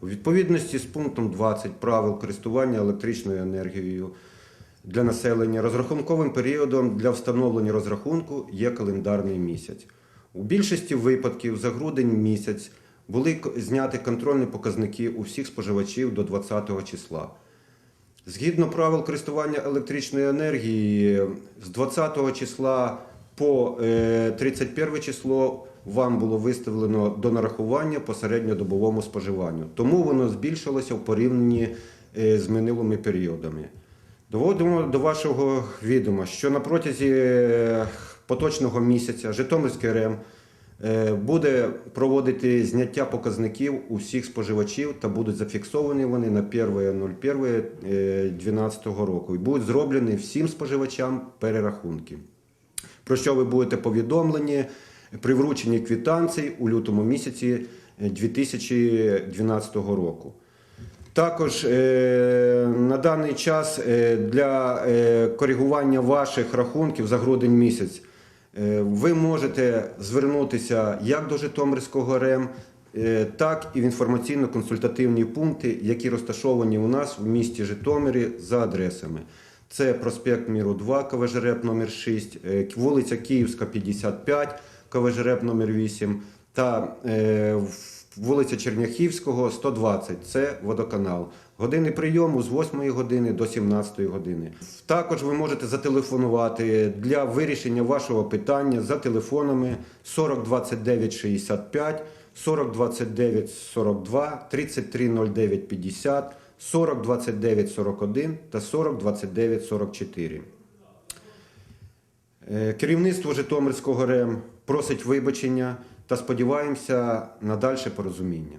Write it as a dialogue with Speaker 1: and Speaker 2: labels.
Speaker 1: У відповідності з пунктом 20 правил користування електричною енергією для населення розрахунковим періодом для встановлення розрахунку є календарний місяць. У більшості випадків за грудень місяць були зняті контрольні показники у всіх споживачів до 20 числа. Згідно правил користування електричною енергією, з 20 числа по е, 31 число вам було виставлено до нарахування по середньодобовому споживанню. Тому воно збільшилося в порівнянні е, з минулими періодами. Доводимо до вашого відома, що на протязі е, поточного місяця Житомирський РЕМ е, буде проводити зняття показників у всіх споживачів та будуть зафіксовані вони на 1.01.12 року і будуть зроблені всім споживачам перерахунки. Про що ви будете повідомлені при врученні квитанцій у лютому місяці е, 2012 року. Також е, на даний час е, для е, коригування ваших рахунків за грудень місяць е, ви можете звернутися як до Житомирського РЕМ, е, так і в інформаційно-консультативні пункти, які розташовані у нас в місті Житомирі за адресами. Це проспект Міру 2, КВЖРЕП номер 6, е, вулиця Київська, 55, КВЖРЕП номер 8 та е, вулиця Черняхівського, 120. Це водоканал. Години прийому з 8 години до 17 години. Також ви можете зателефонувати для вирішення вашого питання за телефонами 40 29 65, 40 29 42, 33 09 50, 40 29 41 та 40 29 44. Е, Керівництво Житомирського РЕМ просить вибачення та сподіваємося на дальше порозуміння.